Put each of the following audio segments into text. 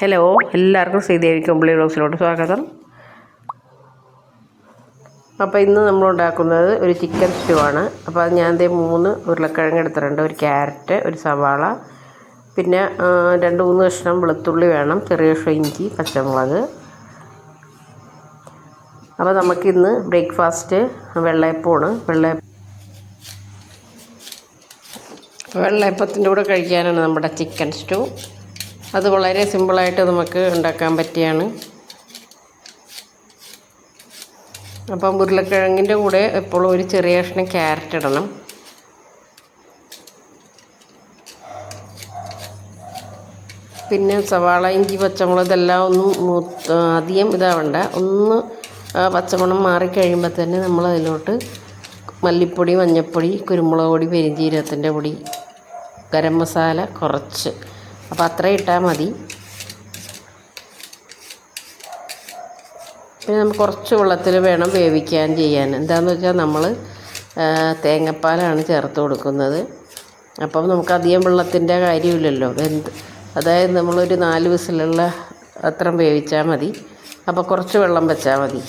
Hello എല്ലാവർക്കും ശ്രീദേവി കമ്പിളി ബ്ലോഗ്സിലോട്ട് സ്വാഗതം. അപ്പോൾ ഇന്ന് നമ്മൾ ഉണ്ടാക്കുന്നത് ഒരു ചിക്കൻ സ്റ്റൂ ആണ്. അപ്പോൾ അത് ഞാൻ ദേ മൂന്ന് ഉരുളക്കിഴങ്ങ് എടുത്തിട്ടുണ്ട്. ഒരു ക്യാരറ്റ് ഒരു സവാള പിന്നെ രണ്ട് മൂന്ന് കഷ്ണം വെളുത്തുള്ളി വേണം. ചെറിയ കഷ്ണം ഇഞ്ചി പച്ചമുളക്. അപ്പോൾ നമുക്കിന്ന് ബ്രേക്ക്ഫാസ്റ്റ് വെള്ളയപ്പമാണ്. വെള്ളയപ്പം വെള്ളയപ്പത്തിന്റെ കൂടെ കഴിക്കാനാണ് നമ്മുടെ ചിക്കൻ സ്റ്റൂ അത് വളരെ സിമ്പിളായിട്ട് നമുക്ക് ഉണ്ടാക്കാൻ പറ്റിയാണ്. അപ്പം ഉരുളക്കിഴങ്ങിന്റെ കൂടെ എപ്പോഴും ഒരു ചെറിയ കഷ്ണം ക്യാരറ്റ് ഇടണം. പിന്നെ സവാള ഇഞ്ചി പച്ചമുളക് ഇതെല്ലാം ഒന്നും അധികം ഇതാവണ്ട. ഒന്ന് പച്ചമണം മാറിക്കഴിയുമ്പോൾ തന്നെ നമ്മൾ അതിലോട്ട് മല്ലിപ്പൊടി മഞ്ഞൾപ്പൊടി കുരുമുളക് പൊടി പെരിഞ്ചീരകത്തിന്റെ പൊടി ഗരം മസാല കുറച്ച് അപ്പോൾ അത്രയും ഇട്ടാൽ മതി. പിന്നെ നമുക്ക് കുറച്ച് വെള്ളത്തിൽ വേണം വേവിക്കാൻ ചെയ്യാൻ. എന്താണെന്ന് വെച്ചാൽ നമ്മൾ തേങ്ങാപ്പാലാണ് ചേർത്ത് കൊടുക്കുന്നത്. അപ്പം നമുക്ക് അധികം വെള്ളത്തിന്റെ കാര്യമില്ലല്ലോ. എന്ത് അതായത് നമ്മളൊരു നാല് വിസിലുള്ള അത്രയും വേവിച്ചാൽ മതി. അപ്പോൾ കുറച്ച് വെള്ളം വെച്ചാൽ മതി.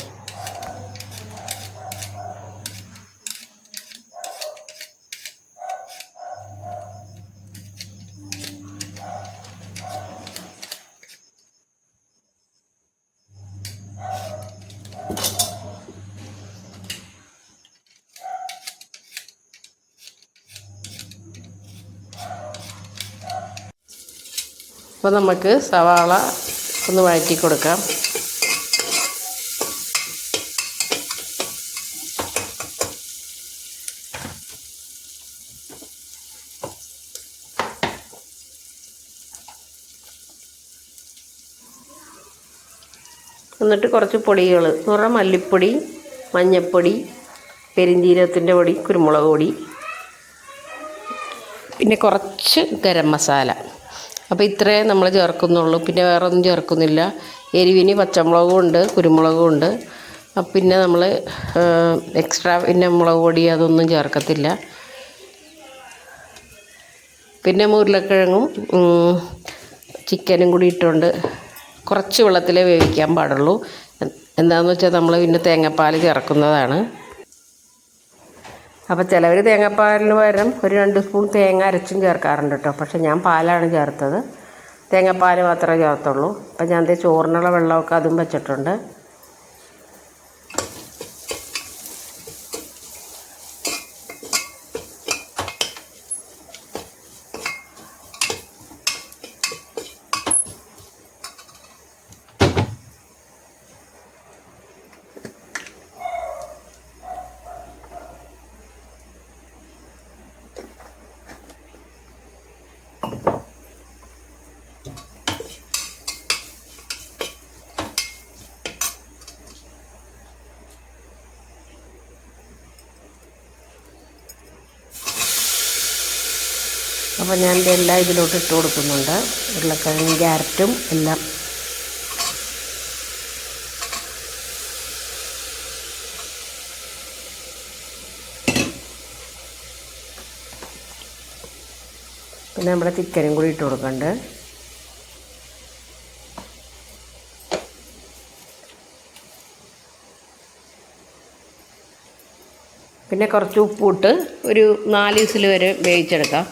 അപ്പോൾ നമുക്ക് സവാള ഒന്ന് വഴറ്റി കൊടുക്കാം. എന്നിട്ട് കുറച്ച് പൊടികൾ. എന്ന് മല്ലിപ്പൊടി മഞ്ഞൾപ്പൊടി പെരിഞ്ചീരത്തിന്റെ പൊടി കുരുമുളക് പൊടി. പിന്നെ കുറച്ച് ഗരം മസാല. അപ്പോൾ ഇത്രയേ നമ്മൾ ചേർക്കുന്നുള്ളൂ. പിന്നെ വേറെ ഒന്നും ചേർക്കുന്നില്ല. എരിവിന് പച്ചമുളകും ഉണ്ട് കുരുമുളകും ഉണ്ട്. പിന്നെ നമ്മൾ എക്സ്ട്രാ പിന്നെ മുളക് പൊടി അതൊന്നും ചേർക്കത്തില്ല. പിന്നെ ഉരുളക്കിഴങ്ങും ചിക്കനും കൂടി ഇട്ടുകൊണ്ട് കുറച്ച് വെള്ളത്തിലേ വേവിക്കാൻ പാടുള്ളൂ. എന്താണെന്ന് വെച്ചാൽ നമ്മൾ പിന്നെ തേങ്ങാപ്പാൽ ചേർക്കുന്നതാണ്. അപ്പോൾ ചിലവർ തേങ്ങാപ്പാലിന് പകരം ഒരു രണ്ട് സ്പൂൺ തേങ്ങ അരച്ചും ചേർക്കാറുണ്ട് കേട്ടോ. പക്ഷേ ഞാൻ പാലാണ് ചേർത്തത്. തേങ്ങാപ്പാൽ മാത്രമേ ചേർത്തുള്ളൂ. അപ്പം ഞാൻ ചോറിനുള്ള വെള്ളമൊക്കെ അതും വെച്ചിട്ടുണ്ട്. അപ്പോൾ ഞാൻ എല്ലാം ഇതിലോട്ട് ഇട്ട് കൊടുക്കുന്നുണ്ട്. ഉരുളക്കിഴങ്ങും ക്യാരറ്റും എല്ലാം. പിന്നെ നമ്മുടെ ചിക്കനും കൂടി ഇട്ട് കൊടുക്കണ്ട്. പിന്നെ കുറച്ച് ഉപ്പിട്ട് ഒരു നാല് വിസിൽ വരെ വേവിച്ചെടുക്കാം.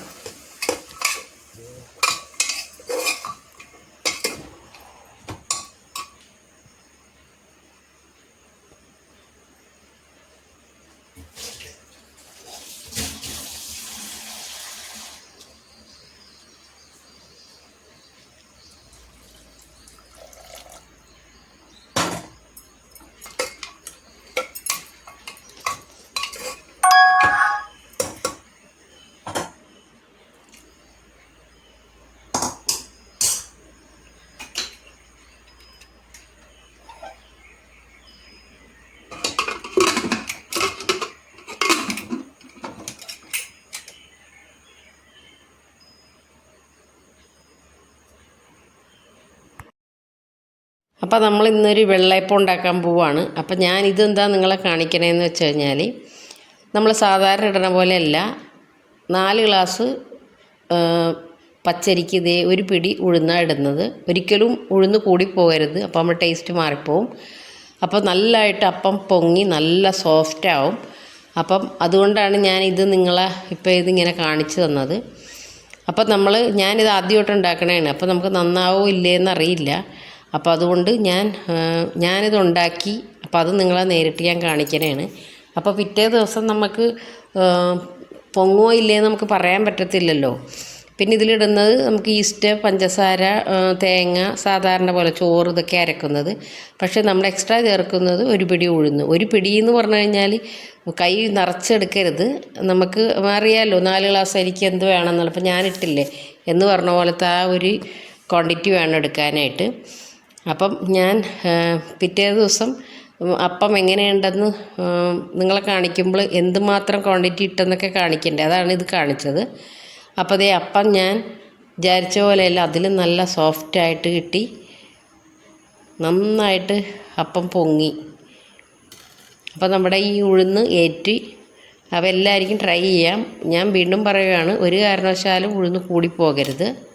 അപ്പോൾ നമ്മൾ ഇന്നൊരു വെള്ളയപ്പം ഉണ്ടാക്കാൻ പോവാണ്. അപ്പോൾ ഞാൻ ഇതെന്താ നിങ്ങളെ കാണിക്കണേന്ന് വെച്ച് കഴിഞ്ഞാൽ നമ്മൾ സാധാരണ ഇടണ പോലെയല്ല നാല് ഗ്ലാസ് പച്ചരിക്ക് ഇതേ ഒരു പിടി ഉഴുന്നാണ് ഇടുന്നത്. ഒരിക്കലും ഉഴുന്ന് കൂടിപ്പോകരുത് അപ്പോൾ നമ്മൾ ടേസ്റ്റ് മാറിപ്പോവും. അപ്പോൾ നല്ലതായിട്ട് അപ്പം പൊങ്ങി നല്ല സോഫ്റ്റ് ആവും. അപ്പം അതുകൊണ്ടാണ് ഞാൻ ഇത് നിങ്ങളെ ഇപ്പോൾ ഇതിങ്ങനെ കാണിച്ചു തന്നത്. അപ്പം നമ്മൾ ഞാനിത് ആദ്യമായിട്ട് ഉണ്ടാക്കണേ അപ്പോൾ നമുക്ക് നന്നാവോ ഇല്ലേന്ന് അറിയില്ല അപ്പോൾ അതുകൊണ്ട് ഞാൻ ഞാനിത് ഉണ്ടാക്കി അപ്പോൾ അത് നിങ്ങളെ നേരിട്ട് ഞാൻ കാണിക്കണേണ്. അപ്പോൾ പിറ്റേ ദിവസം നമുക്ക് പൊങ്ങോ ഇല്ലേ നമുക്ക് പറയാൻ പറ്റത്തില്ലല്ലോ. പിന്നെ ഇതിലിടുന്നത് നമുക്ക് ഈസ്റ്റ് പഞ്ചസാര തേങ്ങ സാധാരണ പോലെ ചോറ് ഇതൊക്കെ അരക്കുന്നത്. പക്ഷേ നമ്മൾ എക്സ്ട്രാ ചേർക്കുന്നത് ഒരു പിടി ഉഴുന്ന്. ഒരു പിടി എന്ന് പറഞ്ഞു കഴിഞ്ഞാൽ കൈ നിറച്ചെടുക്കരുത്. നമുക്ക് അറിയാമല്ലോ നാല് ഗ്ലാസ് അരിക്ക് എന്ത് വേണമെന്നുള്ള അപ്പോൾ ഞാനിട്ടില്ലേ എന്ന് പറഞ്ഞ പോലത്തെ ആ ഒരു ക്വാണ്ടിറ്റി വേണം എടുക്കാനായിട്ട്. അപ്പം ഞാൻ പിറ്റേ ദിവസം അപ്പം എങ്ങനെയുണ്ടെന്ന് നിങ്ങളെ കാണിക്കുമ്പോൾ എന്തുമാത്രം ക്വാണ്ടിറ്റി ഇട്ടെന്നൊക്കെ കാണിക്കണ്ടേ? അതാണ് ഇത് കാണിച്ചത്. അപ്പോൾ അതേ അപ്പം ഞാൻ വിചാരിച്ച പോലെയല്ല അതിൽ നല്ല സോഫ്റ്റായിട്ട് കിട്ടി. നന്നായിട്ട് അപ്പം പൊങ്ങി. അപ്പോൾ നമ്മുടെ ഈ ഉഴുന്ന് ഏറ്റി അവ എല്ലാവർക്കും ട്രൈ ചെയ്യാം. ഞാൻ വീണ്ടും പറയുകയാണ് ഒരു കാരണവശാലും ഉഴുന്ന് കൂടിപ്പോകരുത്.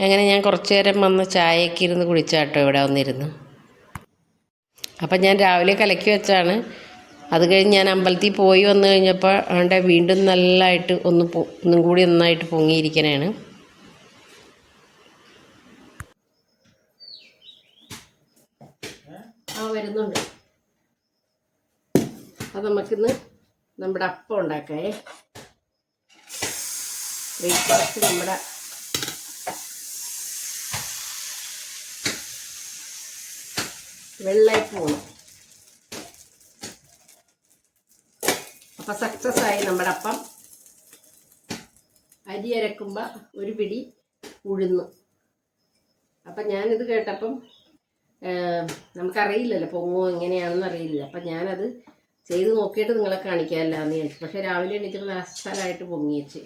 അങ്ങനെ ഞാൻ കുറച്ച് നേരം വന്ന് ചായയൊക്കെ ഇരുന്ന് കുടിച്ചാട്ടോ ഇവിടെ വന്നിരുന്നു. അപ്പം ഞാൻ രാവിലെ കലക്കി വെച്ചാണ്. അത് കഴിഞ്ഞ് ഞാൻ അമ്പലത്തിൽ പോയി വന്നു കഴിഞ്ഞപ്പോൾ അവിടെ വീണ്ടും നല്ലതായിട്ട് ഒന്ന് ഒന്നും കൂടി നന്നായിട്ട് പൊങ്ങിയിരിക്കണേണ്. ആ വരുന്നുണ്ട്. അത് നമുക്കിന്ന് നമ്മുടെ അപ്പം ഉണ്ടാക്കായേ ബ്രേക്ക്ഫാസ്റ്റ് നമ്മുടെ വെള്ളയപ്പമാണ് അപ്പം സക്സസ് ആയി നമ്മുടെ അപ്പം. അരി അരക്കുമ്പോൾ ഒരു പിടി ഉഴുന്ന്. അപ്പം ഞാനിത് കേട്ടപ്പം നമുക്കറിയില്ലല്ലോ പൊങ്ങോ എങ്ങനെയാണെന്ന് അറിയില്ല. അപ്പം ഞാനത് ചെയ്ത് നോക്കിയിട്ട് നിങ്ങളെ കാണിക്കാമല്ല എന്ന് വിചാരിച്ചു. പക്ഷെ രാവിലെ എണീറ്റപ്പോൾ അസലായിട്ട് പൊങ്ങിയച്ച്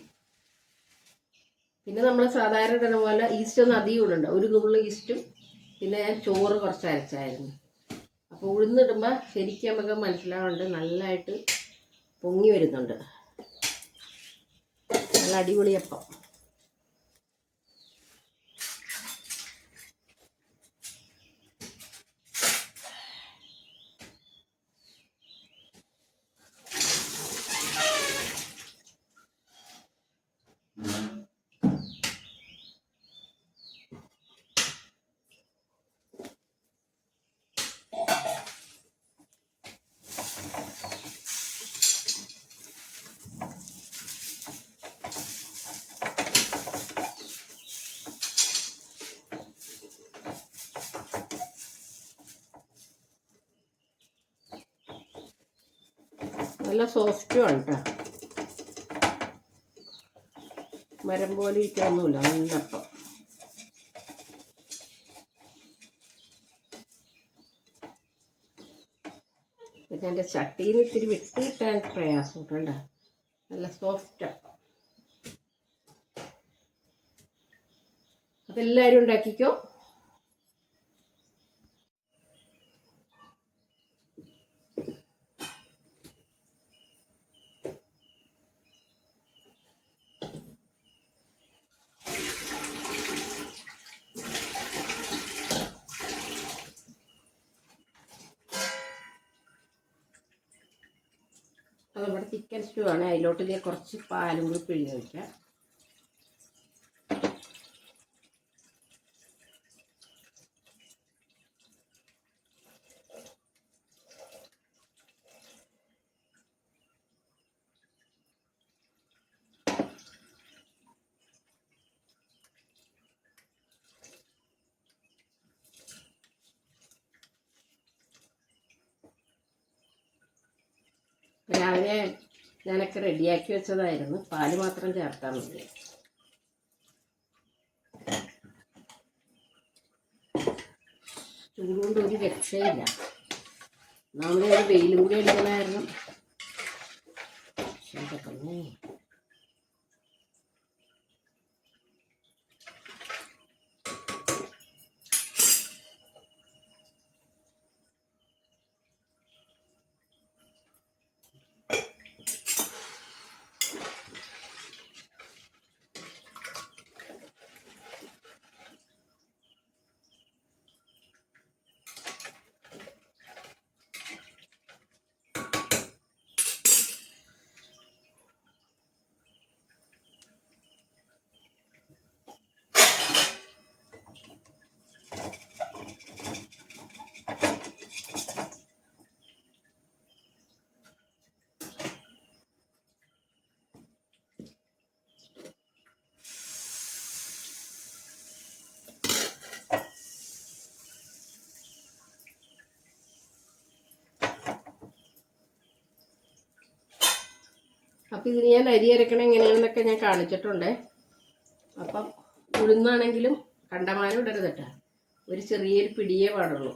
പിന്നെ നമ്മൾ സാധാരണ ഇടുന്ന പോലെ ഈസ്റ്റ് ഒന്ന് അധികം ഇടണ്ട. ഒരു നുള്ളു ഈസ്റ്റും പിന്നെ ചോറ് കുറച്ച് അരച്ചായിരുന്നു. അപ്പോൾ ഉഴുന്നിടുമ്പോൾ ശരിക്കും നമുക്ക് മനസ്സിലാവുന്നുണ്ട് നല്ലതായിട്ട് പൊങ്ങി വരുന്നുണ്ട്. നല്ല അടിപൊളിയപ്പം നല്ല സോഫ്റ്റുമാണ് കേട്ടോ മരം പോലെ ഇരിക്കാനൊന്നുമില്ല നല്ല അപ്പം. പിന്നെ എന്റെ ചട്ടിയിൽ നിന്ന് ഇത്തിരി വിട്ട് കിട്ടാൻ പ്രയാസം കണ്ട. നല്ല സോഫ്റ്റാണ് അപ്പം എല്ലാവരും ഉണ്ടാക്കിക്കോ അത് നമ്മുടെ ചിക്കൻ സ്റ്റൂ ആണ്. അതിലോട്ട് കുറച്ച് പാലും കൂടി പിഴിഞ്ഞ് വയ്ക്കാം രാവിലെ ഞാനൊക്കെ റെഡിയാക്കി വെച്ചതായിരുന്നു. പാൽ മാത്രം ചേർത്താൽ മതി. ചൂടുകൊണ്ട് ഒരു രക്ഷയില്ല. നമ്മളെ വെയിലും കൂടി എടുക്കണമായിരുന്നു ശരി. അപ്പം ഇതിന് ഞാൻ അരി അരക്കണം എങ്ങനെയാണെന്നൊക്കെ ഞാൻ കാണിച്ചിട്ടുണ്ട്. അപ്പം ഉഴുന്നാണെങ്കിലും കണ്ടമാനം ഇടരുത് ഒരു ചെറിയൊരു പിടിയേ പാടുള്ളൂ.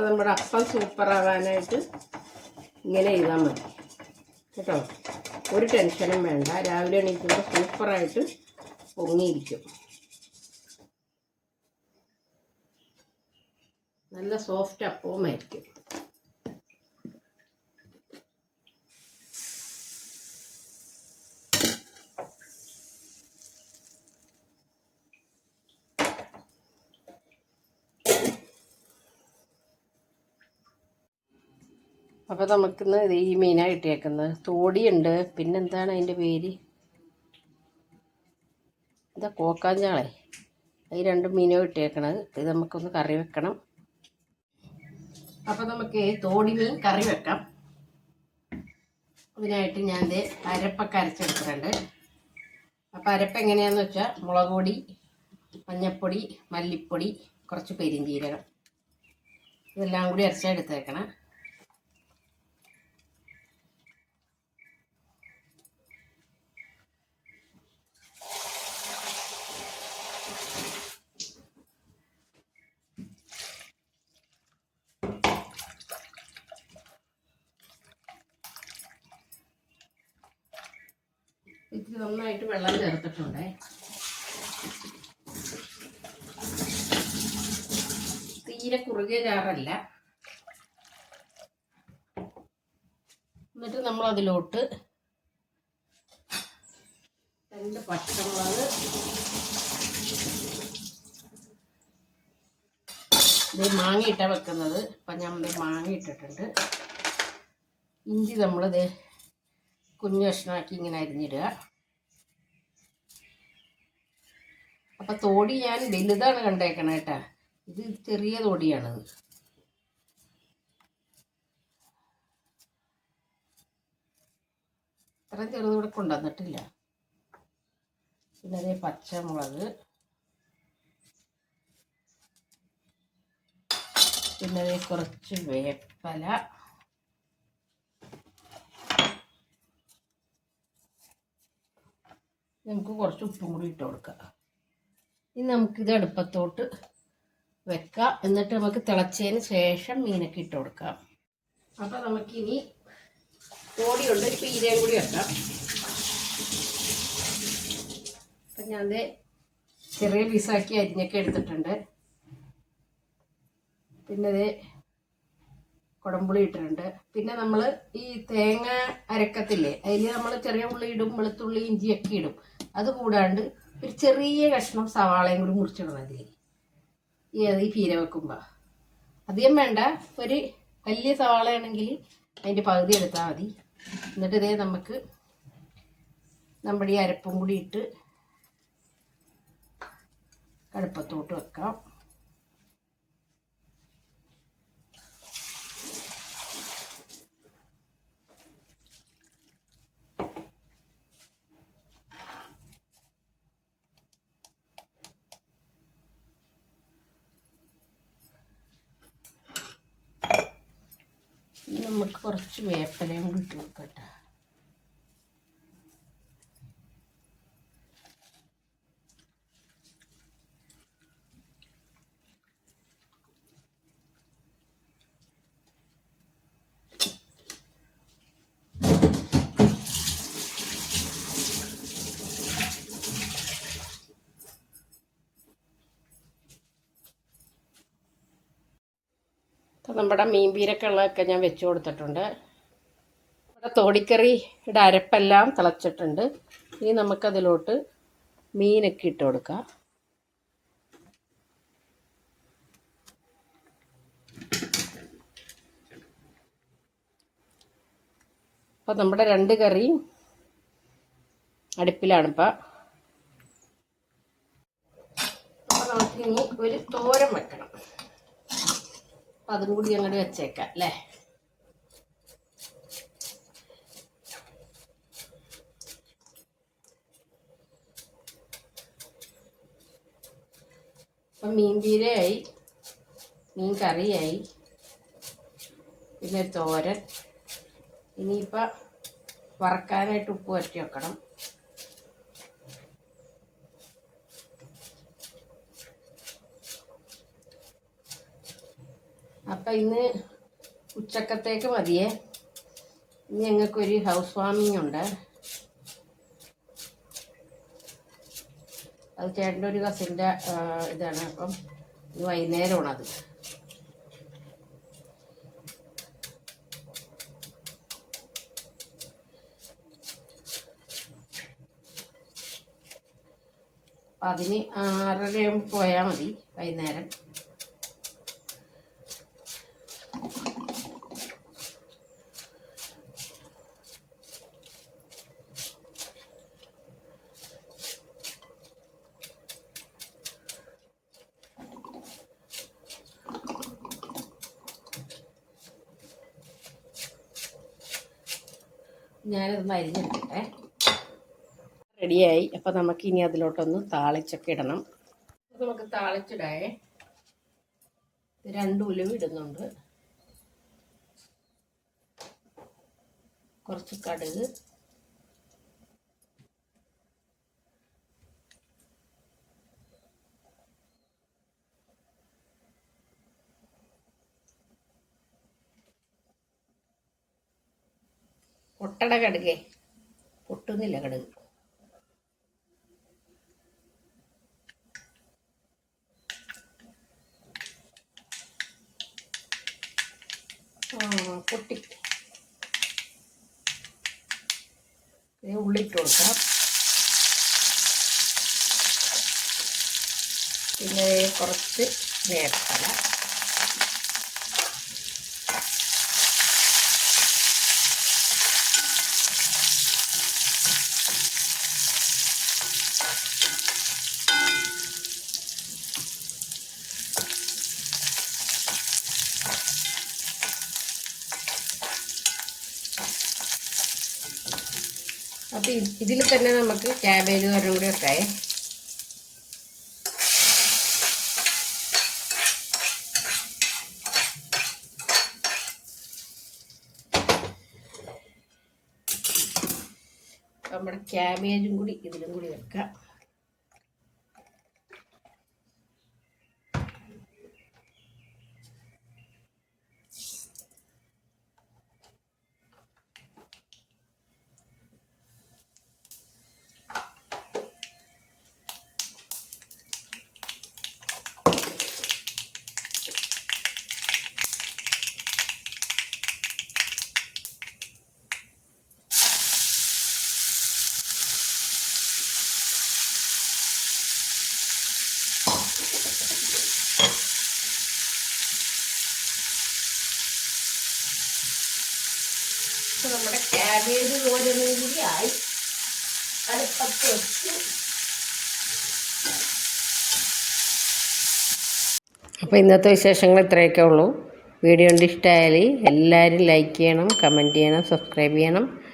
അപ്പോൾ നമ്മുടെ അപ്പം സൂപ്പറാവാനായിട്ട് ഇങ്ങനെ ചെയ്താൽ മതി. കേട്ടോ? ഒരു ടെൻഷനും വേണ്ട. രാവിലെ എണീക്കുമ്പോൾ സൂപ്പറായിട്ട് പൊങ്ങിയിരിക്കും. നല്ല സോഫ്റ്റ് അപ്പവുമായിരിക്കും. അപ്പോൾ നമുക്കിന്ന് ഈ മീനാണ് കിട്ടിയേക്കുന്നത് തോടിയുണ്ട്. പിന്നെന്താണ് അതിന്റെ പേര്? ഇതാ കോക്കാഞ്ചാളെ. ഈ രണ്ട് മീനോ കിട്ടിയേക്കണത്. ഇത് നമുക്കൊന്ന് കറി വെക്കണം. അപ്പോൾ നമുക്ക് തോടി മീൻ കറി വെക്കാം. അതിനായിട്ട് ഞാൻ ഇത് അരപ്പൊക്കെ അരച്ചെടുത്തിട്ടുണ്ട്. അപ്പോൾ അരപ്പ് എങ്ങനെയാണെന്ന് വെച്ചാൽ മുളക് പൊടി മഞ്ഞൾപ്പൊടി മല്ലിപ്പൊടി കുറച്ച് പെരിഞ്ചീരകം. ഇതെല്ലാം കൂടി അരച്ചെടുത്തേക്കണം ഇത്തിരി നന്നായിട്ട് വെള്ളം ചേർത്തിട്ടുണ്ടേ. തീരെ കുറുകിയ ചാറല്ല എന്നിട്ട് നമ്മൾ അതിലോട്ട് രണ്ട് പച്ചമുളക് ഇത് മാങ്ങ വെക്കുന്നത്. അപ്പം ഞാൻ മാങ്ങ ഇട്ടിട്ടുണ്ട് ഇഞ്ചി നമ്മളിത് കുഞ്ഞു കഷ്ണമാക്കി ഇങ്ങനെ അരിഞ്ഞിടുക. അപ്പം തോടി ഞാൻ വലുതാണ് കണ്ടേക്കണേ കേട്ടാ. ഇത് ചെറിയ തോടിയാണ് ഇത്രയും ചെറുത് ഇവിടെ കൊണ്ടുവന്നിട്ടില്ല. പിന്നെ പച്ചമുളക്. പിന്നെ അതേ കുറച്ച് വേപ്പല. നമുക്ക് കുറച്ച് ഉപ്പും കൂടി ഇട്ട് കൊടുക്കാം. ഇനി നമുക്കിത് അടുപ്പത്തോട്ട് വെക്കാം. എന്നിട്ട് നമുക്ക് തിളച്ചതിന് ശേഷം മീനൊക്കെ ഇട്ട് കൊടുക്കാം. അപ്പോൾ നമുക്കിനി കോടിയുണ്ട് ഒരു പീരയും കൂടി വെക്കാം. അപ്പം ഞാൻ ചെറിയ പീസാക്കി അരിഞ്ഞൊക്കെ എടുത്തിട്ടുണ്ട്. പിന്നെ ഇത് കുടംപുളി ഇട്ടിട്ടുണ്ട്. പിന്നെ നമ്മൾ ഈ തേങ്ങ അരക്കത്തില്ലേ അതിൽ നമ്മൾ ചെറിയ ഉള്ളി ഇടും വെളുത്തുള്ളി ഇഞ്ചിയൊക്കെ ഇടും. അത് കൂടാണ്ട് ഒരു ചെറിയ കഷ്ണം സവാളയും കൂടി മുറിച്ചിടണം അതിൽ ഈ അത് ഈ പീര വെക്കുമ്പോൾ അധികം വേണ്ട. ഒരു വലിയ സവാളയാണെങ്കിൽ അതിന്റെ പകുതി എടുത്താൽ മതി. എന്നിട്ട് ഇതേ നമുക്ക് നമ്മുടെ ഈ അരപ്പും കൂടി ഇട്ട് കടുപ്പത്തോട്ട് വെക്കാം ഇനി കുറച്ച് വേപ്പിലയും കൂട്ടി. കൊടുക്കട്ടെ അപ്പം നമ്മുടെ മീൻ പീരക്കുള്ളതൊക്കെ ഞാൻ വെച്ച് കൊടുത്തിട്ടുണ്ട്. നമ്മുടെ തോടിക്കറിയുടെ അരപ്പെല്ലാം തിളച്ചിട്ടുണ്ട്. ഇനി നമുക്കതിലോട്ട് മീനൊക്കെ ഇട്ട് കൊടുക്കാം. അപ്പോൾ നമ്മുടെ രണ്ട് കറിയും അടുപ്പിലാണിപ്പോൾ നമുക്കിനി ഒരു തോരം വെക്കണം. അപ്പം അതും കൂടി അങ്ങോട്ട് വെച്ചേക്കാം അല്ലേ? അപ്പം മീൻ പീരയായി മീൻ കറിയായി പിന്നെ തോരൻ ഇനിയിപ്പോൾ വറക്കാനായിട്ട് ഉപ്പ് വരട്ടി വെക്കണം. അപ്പം ഇന്ന് ഉച്ചക്കത്തേക്ക് മതിയേ. ഇനി ഞങ്ങൾക്കൊരു ഹൗസ് വാമിംഗ് ഉണ്ട്. അത് ചേട്ടന്റെ ഒരു കസിന്റെ ഇതാണ്. അപ്പം ഇത് വൈകുന്നേരമാണത്. അപ്പം അതിന് ആറരയാകുമ്പോൾ പോയാൽ മതി വൈകുന്നേരം. ഞാനിതൊന്ന് അരിഞ്ഞെടുക്കട്ടെ റെഡിയായി. അപ്പം നമുക്ക് ഇനി അതിലോട്ടൊന്ന് താളിച്ചൊക്കെ ഇടണം. നമുക്ക് താളിച്ചിടേ രണ്ട് ഉലുവ ഇടുന്നുണ്ട്. കുറച്ച് കടുക്. പൊട്ടട കടുകേ. പൊട്ടുന്നില്ല കടുക്. പൊട്ടി. ഉള്ളിട്ട് കൊടുക്കാം. പിന്നെ കുറച്ച് വേപ്പല. അപ്പം ഇതിൽ തന്നെ നമുക്ക് ക്യാബേജ് തോരനും കൂടി വെക്കായേ നമ്മുടെ ക്യാബേജും കൂടി ഇതിലും കൂടി വെക്കാം ഇപ്പൊ നമ്മുടെ ക്യാബേജ് തോരനും കൂടി ആയി അടുപ്പത്ത് വെച്ച് അപ്പോൾ ഇന്നത്തെ വിശേഷങ്ങൾ ഇത്രയൊക്കെ ഉള്ളൂ. വീഡിയോ കണ്ട് ഇഷ്ടമായാൽ എല്ലാവരും ലൈക്ക് ചെയ്യണം കമന്റ് ചെയ്യണം സബ്സ്ക്രൈബ് ചെയ്യണം.